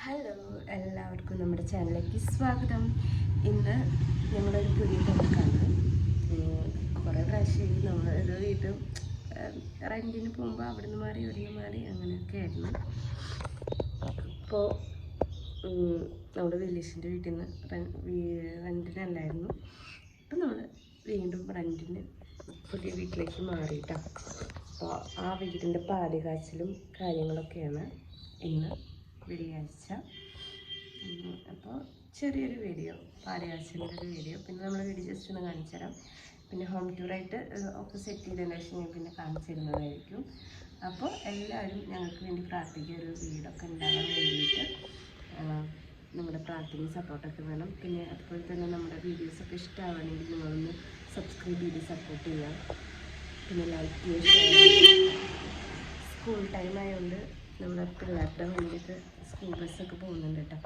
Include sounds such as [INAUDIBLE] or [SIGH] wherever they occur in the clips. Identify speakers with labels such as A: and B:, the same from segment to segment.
A: Hello എല്ലാവർക്കും നമ്മുടെ ചാനലിലേക്ക് സ്വാഗതം. ഇന്ന് ഞങ്ങളൊരു പുതിയ തിരക്കാണ് കുറേ പ്രാവശ്യം നമ്മൾ ഒരു വീട്ടും റെന്റിന് പോകുമ്പോൾ അവിടുന്ന് മാറി ഇവിടുന്ന് മാറി അങ്ങനെയൊക്കെ ആയിരുന്നു. അപ്പോൾ നമ്മുടെ വില്ലേജിന്റെ വീട്ടിൽ നിന്ന് റെന്റിനല്ലായിരുന്നു അപ്പം നമ്മൾ വീണ്ടും റെന്റിന് പുതിയ വീട്ടിലേക്ക് മാറിയിട്ടാണ് അപ്പോൾ ആ വീടിന്റെ പാലുകാച്ചിലും കാര്യങ്ങളൊക്കെയാണ് ഇന്ന് വെള്ളിയാഴ്ച അപ്പോൾ ചെറിയൊരു വീഡിയോ പാലയാഴ്ചന്റെ ഒരു വീഡിയോ പിന്നെ നമ്മൾ വീഡിയോ ജസ്റ്റ് ഒന്ന് കാണിച്ചു തരാം പിന്നെ ഹോം ടൂറായിട്ട് ഒക്കെ സെറ്റ് ചെയ്തതിന് ശേഷം ഞാൻ പിന്നെ കാണിച്ചു തരുന്നതായിരിക്കും അപ്പോൾ എല്ലാവരും ഞങ്ങൾക്ക് വേണ്ടി പ്രാർത്ഥിക്കുക ഒരു വീടൊക്കെ ഉണ്ടാകാൻ വേണ്ടിയിട്ട്. നമ്മുടെ പ്രാർത്ഥന സപ്പോർട്ടൊക്കെ വേണം. പിന്നെ അതുപോലെ തന്നെ നമ്മുടെ വീഡിയോസൊക്കെ ഇഷ്ടമാവണമെങ്കിൽ നിങ്ങളൊന്ന് സബ്സ്ക്രൈബ് ചെയ്ത് സപ്പോർട്ട് ചെയ്യാം. പിന്നെ ലൈക്ക് ചെയ്യുക സ്കൂൾ ടൈം ആയതുകൊണ്ട് നമ്മുടെ പിള്ളേരുടെ വേണ്ടിയിട്ട് സ്കൂൾ ബസ്സൊക്കെ പോകുന്നുണ്ട് കേട്ടോ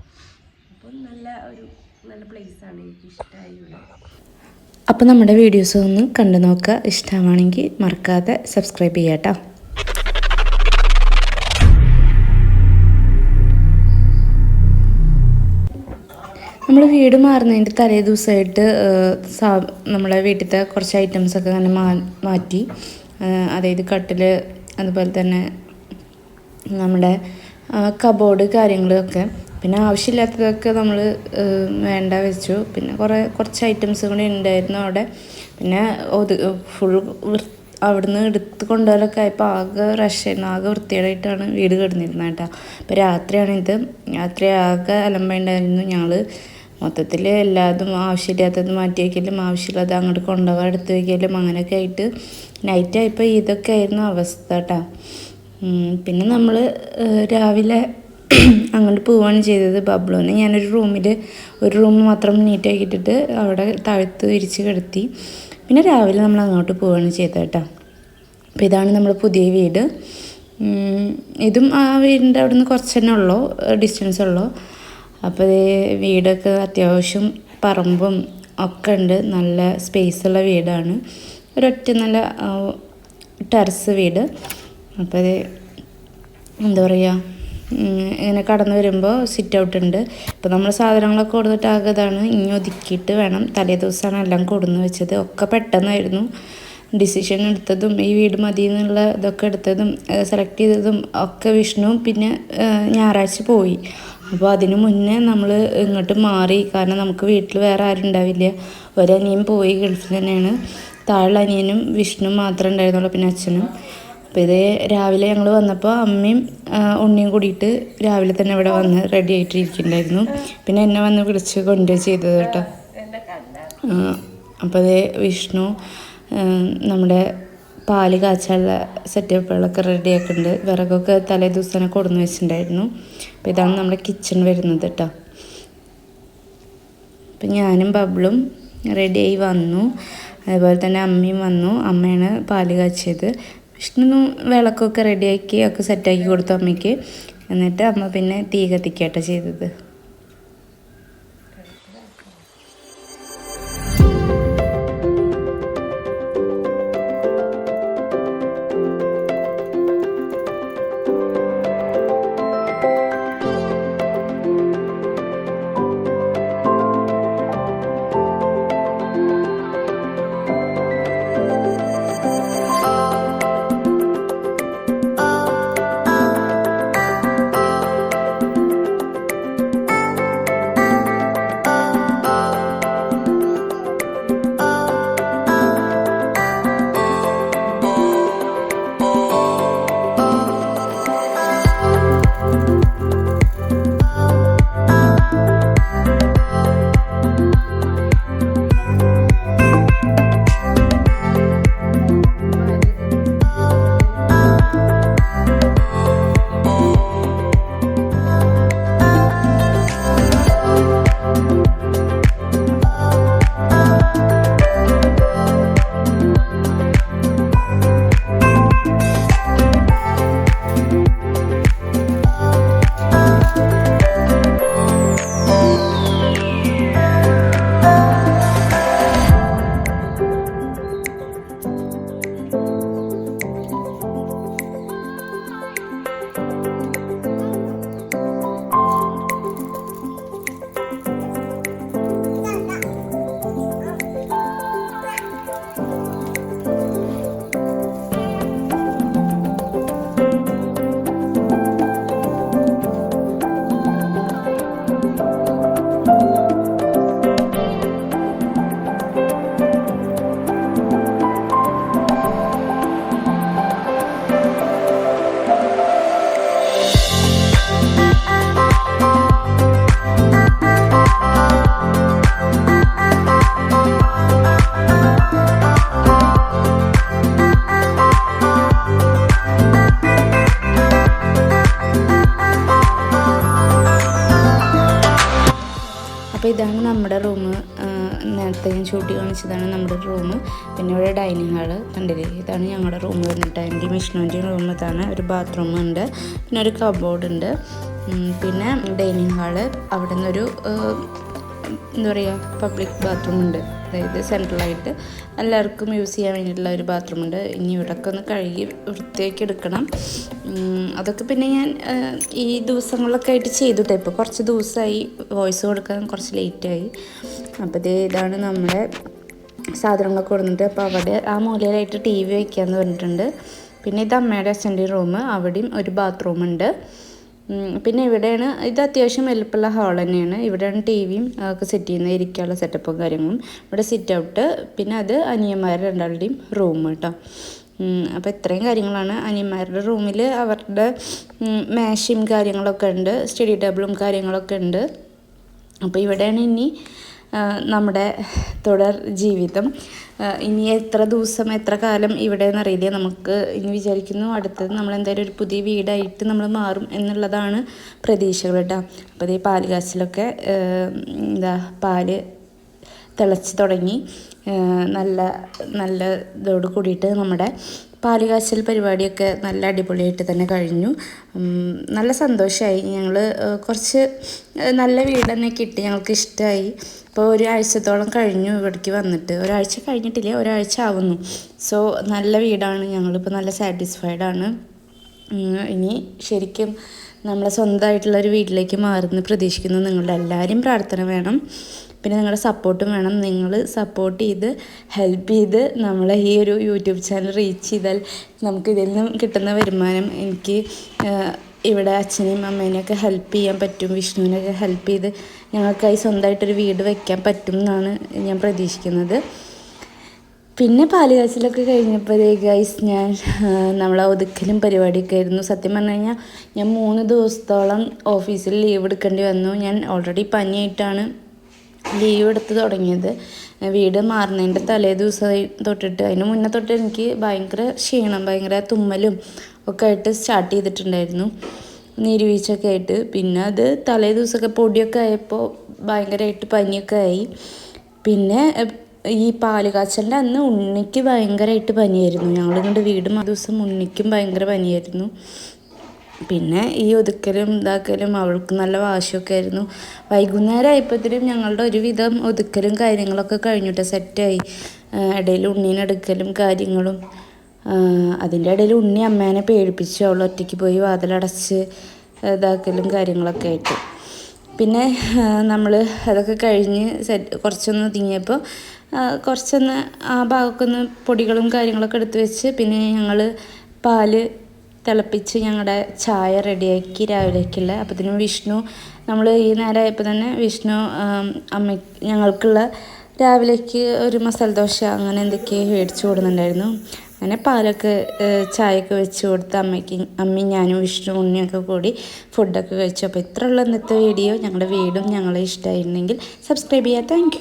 A: അപ്പോൾ നല്ല ഒരു നല്ല പ്ലേസാണ് എനിക്ക് ഇഷ്ടമായി ഇവിടെ
B: അപ്പോൾ നമ്മുടെ വീഡിയോസ് ഒന്ന് കണ്ടു നോക്കുക. ഇഷ്ടമാണെങ്കിൽ മറക്കാതെ സബ്സ്ക്രൈബ് ചെയ്യാം കേട്ടോ നമ്മൾ വീട് മാറുന്നതിന്റെ തലേ ദിവസമായിട്ട് സാ നമ്മളെ വീട്ടിലത്തെ കുറച്ച് ഐറ്റംസൊക്കെ അങ്ങനെ മാ മാറ്റി അതായത് കട്ടിൽ അതുപോലെ തന്നെ നമ്മുടെ കബോർഡ് കാര്യങ്ങളൊക്കെ. പിന്നെ ആവശ്യമില്ലാത്തതൊക്കെ നമ്മൾ വേണ്ട വെച്ചു. പിന്നെ കുറേ കുറച്ച് ഐറ്റംസ് കൂടി ഉണ്ടായിരുന്നു അവിടെ. പിന്നെ ഒതു ഫുൾ അവിടുന്ന് എടുത്ത് കൊണ്ടുപോകലൊക്കെ ആയപ്പോൾ ആകെ റഷായിരുന്നു ആകെ വൃത്തികേടായിട്ടാണ് വീട് കിടന്നിരുന്നത് കേട്ടോ. അപ്പോൾ രാത്രിയാണിത് രാത്രി ആകെ അലമ്പുണ്ടായിരുന്നു ഞങ്ങൾ മൊത്തത്തിൽ എല്ലാതും ആവശ്യമില്ലാത്തത് മാറ്റി വയ്ക്കലും ആവശ്യമില്ലാത്ത അങ്ങോട്ട് കൊണ്ടുപോകാൻ എടുത്ത് വയ്ക്കലും അങ്ങനെയൊക്കെ ആയിട്ട് നൈറ്റ് ഇതൊക്കെ ആയിരുന്നു അവസ്ഥ കേട്ടോ. പിന്നെ നമ്മൾ രാവിലെ [CLEARS THROAT] അങ്ങോട്ട് പോവുകയാണ് ചെയ്തത് ബബ്ലുവിനെ ഞാനൊരു റൂമിൽ ഒരു റൂം മാത്രം നീറ്റാക്കിയിട്ടിട്ട് അവിടെ താഴ്ത്ത് വിരിച്ച് കിടത്തി. പിന്നെ രാവിലെ നമ്മൾ അങ്ങോട്ട് പോവുകയാണ് ചെയ്തത് കേട്ടോ. അപ്പോൾ ഇതാണ് നമ്മുടെ പുതിയ വീട്. ഇതും ആ വീടിന്റെ അവിടെ നിന്ന് കുറച്ച് തന്നെ ഉള്ളൂ ഡിസ്റ്റൻസ് ഉള്ളൂ. അപ്പോൾ ഈ വീടൊക്കെ അത്യാവശ്യം പറമ്പും ഒക്കെ ഉണ്ട്. നല്ല സ്പേസ് ഉള്ള വീടാണ്. ഒരൊറ്റ നല്ല ടെറസ് വീട്. അപ്പോൾ ഇത് എന്താ പറയുക ഇങ്ങനെ കടന്നു വരുമ്പോൾ സിറ്റ് ഔട്ട് ഉണ്ട്. അപ്പോൾ നമ്മൾ സാധനങ്ങളൊക്കെ കൊടുത്തിട്ട് ആകെ ഇനി ഒതുക്കിയിട്ട് വേണം. തലേ ദിവസമാണ് എല്ലാം കൊടുന്ന് വെച്ചത്. ഒക്കെ പെട്ടെന്നായിരുന്നു. ഡിസിഷൻ എടുത്തതും ഈ വീട് മതി എന്നുള്ള ഇതൊക്കെ എടുത്തതും സെലക്ട് ചെയ്തതും ഒക്കെ വിഷ്ണു പിന്നെ ഞായറാഴ്ച പോയി. അപ്പോൾ അതിന് മുന്നേ നമ്മൾ ഇങ്ങോട്ട് മാറി. കാരണം നമുക്ക് വീട്ടിൽ വേറെ ആരും ഉണ്ടാവില്ല. ഒരനിയും പോയി ഗൾഫിൽ തന്നെയാണ്. താഴെ അനിയനും വിഷ്ണു മാത്രമേ ഉണ്ടായിരുന്നുള്ളൂ പിന്നെ അച്ഛനും. അപ്പോൾ ഇത് രാവിലെ ഞങ്ങൾ വന്നപ്പോൾ അമ്മയും ഉണ്ണിയും കൂടിയിട്ട് രാവിലെ തന്നെ ഇവിടെ വന്ന് റെഡി ആയിട്ടിരിക്കുന്നുണ്ടായിരുന്നു പിന്നെ എന്നെ വന്ന് വിളിച്ച് കൊണ്ടുപോയി ചെയ്തത് കേട്ടോ. അപ്പോൾ അതേ വിഷ്ണു നമ്മുടെ പാൽ കാച്ചാനുള്ള സെറ്റപ്പുകളൊക്കെ റെഡിയാക്കുന്നുണ്ട് വിറകൊക്കെ തലേ ദിവസം തന്നെ കൊടുന്ന് വെച്ചിട്ടുണ്ടായിരുന്നു. അപ്പോൾ ഇതാണ് നമ്മുടെ കിച്ചൺ വരുന്നത് കേട്ടോ. അപ്പം ഞാനും ബബിളും റെഡിയായി വന്നു. അതുപോലെ തന്നെ അമ്മയും വന്നു. അമ്മയാണ് പാൽ കാച്ചിയത്. വിഷ്ണു വിളക്കൊക്കെ റെഡിയാക്കി ഒക്കെ സെറ്റാക്കി കൊടുത്തു അമ്മയ്ക്ക്. എന്നിട്ട് അമ്മ പിന്നെ തീ കത്തിക്കാട്ടോ ചെയ്തത്. ഞാൻ കാണിച്ചതാണ് നമ്മുടെ റൂം. പിന്നെ ഇവിടെ ഡൈനിങ് ഹാൾ കണ്ടില്ലേ? ഇതാണ് ഞങ്ങളുടെ റൂം വന്നിട്ട് എന്റെ വിഷ്ണുവിന്റെയും റൂം ഇതാണ്. ഒരു ബാത്റൂം ഉണ്ട്. പിന്നെ ഒരു കബോർഡ് ഉണ്ട്. പിന്നെ ഡൈനിങ് ഹാൾ അവിടെ നിന്നൊരു എന്താ പറയുക പബ്ലിക് ബാത്റൂം ഉണ്ട്. അതായത് സെൻട്രലായിട്ട് എല്ലാവർക്കും യൂസ് ചെയ്യാൻ വേണ്ടിയിട്ടുള്ള ഒരു ബാത്റൂം ഉണ്ട്. ഇനി ഇവിടെയൊക്കെ ഒന്ന് കഴുകി വൃത്തിയാക്കി എടുക്കണം. അതൊക്കെ പിന്നെ ഞാൻ ഈ ദിവസങ്ങളിലൊക്കെ ആയിട്ട് ചെയ്തുട്ടെ. ഇപ്പോൾ കുറച്ച് ദിവസമായി വോയിസ് കൊടുക്കാൻ കുറച്ച് ലേറ്റായി അപ്പോൾ ഇത് ഇതാണ് നമ്മുടെ സാധനങ്ങളൊക്കെ കൊടുത്തിട്ട് അപ്പോൾ അവിടെ ആ മൂലയിലായിട്ട് ടി വി വയ്ക്കാമെന്ന് പറഞ്ഞിട്ടുണ്ട്. പിന്നെ ഇത് അമ്മയുടെ അച്ഛന്റെ റൂം അവിടെയും ഒരു ബാത്റൂം ഉണ്ട്. ഉം, പിന്നെ ഇവിടെയാണ് ഇത് അത്യാവശ്യം വലുപ്പമുള്ള ഹാൾ തന്നെയാണ്. ഇവിടെയാണ് ടി വിയും ഒക്കെ സെറ്റ് ചെയ്യുന്നത് ഇരിക്കാനുള്ള സെറ്റപ്പും കാര്യങ്ങളും. ഇവിടെ സിറ്റ് ഔട്ട് പിന്നെ അത് അനിയന്മാരുടെ രണ്ടാളുടെയും റൂം കേട്ടോ അപ്പോൾ ഇത്രയും കാര്യങ്ങളാണ് അനിയന്മാരുടെ റൂമിൽ അവരുടെ മാഷും കാര്യങ്ങളൊക്കെ ഉണ്ട് സ്റ്റഡി ടേബിളും കാര്യങ്ങളൊക്കെ ഉണ്ട്. അപ്പോൾ ഇവിടെയാണ് ഇനി നമ്മുടെ തുടർ ജീവിതം. ഇനി എത്ര ദിവസം എത്ര കാലം ഇവിടെ എന്നറിയില്ല നമുക്ക് ഇനി വിചാരിക്കുന്നു അടുത്തത് നമ്മൾ എന്തായാലും ഒരു പുതിയ വീടായിട്ട് നമ്മൾ മാറും എന്നുള്ളതാണ് പ്രതീക്ഷകൾ കേട്ടോ. അപ്പോൾ ഈ പാൽ കാച്ചിലൊക്കെ എന്താ പാൽ തിളച്ച് തുടങ്ങി. നല്ല നല്ല ഇതോട് കൂടിയിട്ട് നമ്മുടെ പാൽ കാച്ചൽ പരിപാടിയൊക്കെ നല്ല അടിപൊളിയായിട്ട് തന്നെ കഴിഞ്ഞു. നല്ല സന്തോഷമായി ഞങ്ങൾ കുറച്ച് നല്ല വീട് തന്നെ കിട്ടി ഞങ്ങൾക്ക് ഇഷ്ടമായി ഇപ്പോൾ ഒരാഴ്ചത്തോളം കഴിഞ്ഞു ഇവിടേക്ക് വന്നിട്ട്. ഒരാഴ്ച കഴിഞ്ഞിട്ടില്ല ഒരാഴ്ച ആവുന്നു. സോ നല്ല വീടാണ്. ഞങ്ങളിപ്പോൾ നല്ല സാറ്റിസ്ഫൈഡ് ആണ്. ഇനി ശരിക്കും നമ്മളെ സ്വന്തമായിട്ടുള്ള ഒരു വീട്ടിലേക്ക് മാറുന്ന പ്രതീക്ഷിക്കുന്നു. നിങ്ങളുടെ എല്ലാവരും പ്രാർത്ഥന വേണം. പിന്നെ നിങ്ങളുടെ സപ്പോർട്ടും വേണം. നിങ്ങൾ സപ്പോർട്ട് ചെയ്ത് ഹെൽപ്പ് ചെയ്ത് നമ്മളെ ഈ ഒരു യൂട്യൂബ് ചാനൽ റീച്ച് ചെയ്താൽ നമുക്ക് ഇതിൽ നിന്നും കിട്ടുന്ന വരുമാനം എനിക്ക് ഇവിടെ അച്ഛനെയും അമ്മേനെയൊക്കെ ഹെൽപ്പ് ചെയ്യാൻ പറ്റും. വിഷ്ണുവിനൊക്കെ ഹെൽപ്പ് ചെയ്ത് ഞങ്ങൾക്കായി സ്വന്തമായിട്ടൊരു വീട് വയ്ക്കാൻ പറ്റും എന്നാണ് ഞാൻ പ്രതീക്ഷിക്കുന്നത്. പിന്നെ പാൽ കാച്ചിലൊക്കെ കഴിഞ്ഞപ്പോഴേ ഗൈസ് ഞാൻ നമ്മളെ ഒതുക്കലും പരിപാടിയൊക്കെ ആയിരുന്നു. സത്യം പറഞ്ഞു കഴിഞ്ഞാൽ ഞാൻ മൂന്ന് ദിവസത്തോളം ഓഫീസിൽ ലീവ് എടുക്കേണ്ടി വന്നു. ഞാൻ ഓൾറെഡി പനിയായിട്ടാണ് ലീവ് എടുത്ത് തുടങ്ങിയത്. വീട് മാറുന്നതിന്റെ തലേ ദിവസം തൊട്ടിട്ട് അതിന് മുന്നേ തൊട്ട് എനിക്ക് ഭയങ്കര ക്ഷീണം ഭയങ്കര തുമ്മലും ഒക്കെ ആയിട്ട് സ്റ്റാർട്ട് ചെയ്തിട്ടുണ്ടായിരുന്നു. നീരുവീഴ്ചയൊക്കെ ആയിട്ട്. പിന്നെ അത് തലേ ദിവസമൊക്കെ പൊടിയൊക്കെ ആയപ്പോൾ ഭയങ്കരമായിട്ട് പനിയൊക്കെ ആയി. പിന്നെ ഈ പാൽ കാച്ചലിന്റെ അന്ന് ഉണ്ണിക്ക് ഭയങ്കരമായിട്ട് പനിയായിരുന്നു. ഞങ്ങളിങ്ങോട്ട് വീട് ആ ദിവസം ഉണ്ണിക്കും ഭയങ്കര പനിയായിരുന്നു. പിന്നെ ഈ ഒതുക്കലും ഇതാക്കലും അവൾക്ക് നല്ല വാശിയൊക്കെ ആയിരുന്നു വൈകുന്നേരം ആയപ്പോഴത്തേനും ഞങ്ങളുടെ ഒരുവിധം ഒതുക്കലും കാര്യങ്ങളൊക്കെ കഴിഞ്ഞിട്ട് സെറ്റായി. ഇടയിൽ ഉണ്ണീനെ എടുക്കലും കാര്യങ്ങളും. അതിന്റെ ഇടയിൽ ഉണ്ണി അമ്മേനെ പേടിപ്പിച്ച് അവൾ ഒറ്റയ്ക്ക് പോയി വാതിലടച്ച് ഇതാക്കലും കാര്യങ്ങളൊക്കെ ആയിട്ട്. പിന്നെ നമ്മൾ അതൊക്കെ കഴിഞ്ഞ് സെറ്റ് കുറച്ചൊന്ന് ഒതുങ്ങിയപ്പോൾ കുറച്ചൊന്ന് ആ ഭാഗമൊക്കെ പൊടികളും കാര്യങ്ങളൊക്കെ എടുത്ത് വെച്ച് പിന്നെ ഞങ്ങൾ പാൽ തിളപ്പിച്ച് ഞങ്ങളുടെ ചായ റെഡിയാക്കി രാവിലേക്കുള്ള. അപ്പത്തിനും വിഷ്ണു നമ്മൾ ഈ നേരമായപ്പോൾ തന്നെ വിഷ്ണു അമ്മ ഞങ്ങൾക്കുള്ള രാവിലേക്ക് ഒരു മസാല ദോശ അങ്ങനെ എന്തൊക്കെയോ മേടിച്ചു കൊടുക്കുന്നുണ്ടായിരുന്നു. അങ്ങനെ പാലൊക്കെ ചായയൊക്കെ വെച്ച് കൊടുത്ത് അമ്മയ്ക്ക് അമ്മയും ഞാനും വിഷ്ണു ഉണ്ണിയൊക്കെ കൂടി ഫുഡൊക്കെ കഴിച്ചു. അപ്പോൾ ഇത്രയുള്ള ഇന്നത്തെ വീഡിയോ. ഞങ്ങളുടെ വീടും ഞങ്ങളെ ഇഷ്ടമായിരുന്നെങ്കിൽ സബ്സ്ക്രൈബ് ചെയ്യുക താങ്ക്